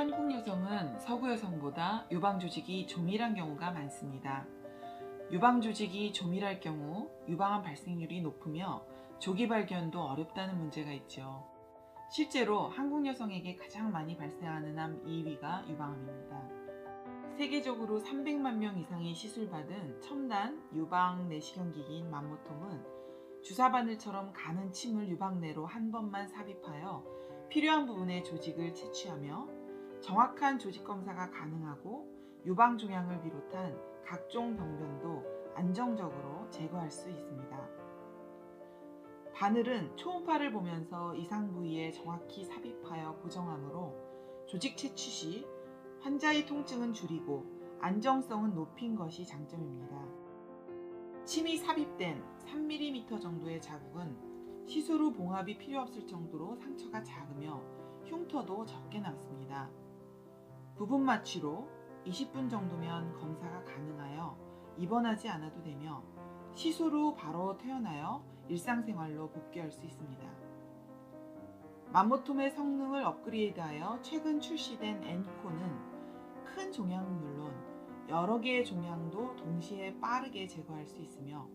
한국 여성은 서구 여성보다 유방 조직이 조밀한 경우가 많습니다. 유방 조직이 조밀할 경우 유방암 발생률이 높으며 조기 발견도 어렵다는 문제가 있죠. 실제로 한국 여성에게 가장 많이 발생하는 암 2위가 유방암입니다. 세계적으로 300만 명 이상이 시술받은 첨단 유방 내시경 기기인 맘모톰은 주사 바늘처럼 가는 침을 유방 내로 한 번만 삽입하여 필요한 부분의 조직을 채취하며 정확한 조직 검사가 가능하고 유방 종양을 비롯한 각종 병변도 안정적으로 제거할 수 있습니다. 바늘은 초음파를 보면서 이상 부위에 정확히 삽입하여 고정하므로 조직 채취 시 환자의 통증은 줄이고 안정성은 높인 것이 장점입니다. 침이 삽입된 3mm 정도의 자국은 시술 후 봉합이 필요 없을 정도로 상처가 작으며 흉터도 적게 남습니다. 부분 마취로 20분 정도면 검사가 가능하여 입원하지 않아도 되며 시술 후 바로 퇴원하여 일상생활로 복귀할 수 있습니다. 맘모톰의 성능을 업그레이드하여 최근 출시된 엔코는 큰 종양은 물론 여러 개의 종양도 동시에 빠르게 제거할 수 있으며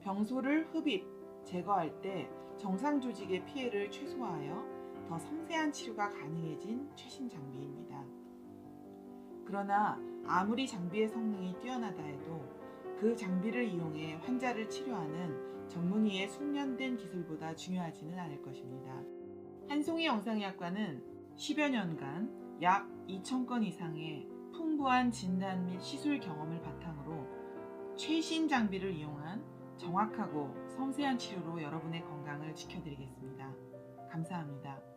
병소를 흡입, 제거할 때 정상 조직의 피해를 최소화하여 더 섬세한 치료가 가능해진 최신 장비입니다. 그러나 아무리 장비의 성능이 뛰어나다 해도 그 장비를 이용해 환자를 치료하는 전문의의 숙련된 기술보다 중요하지는 않을 것입니다. 한송이 영상의학과는 10여 년간 약 2,000건 이상의 풍부한 진단 및 시술 경험을 바탕으로 최신 장비를 이용한 정확하고 섬세한 치료로 여러분의 건강을 지켜드리겠습니다. 감사합니다.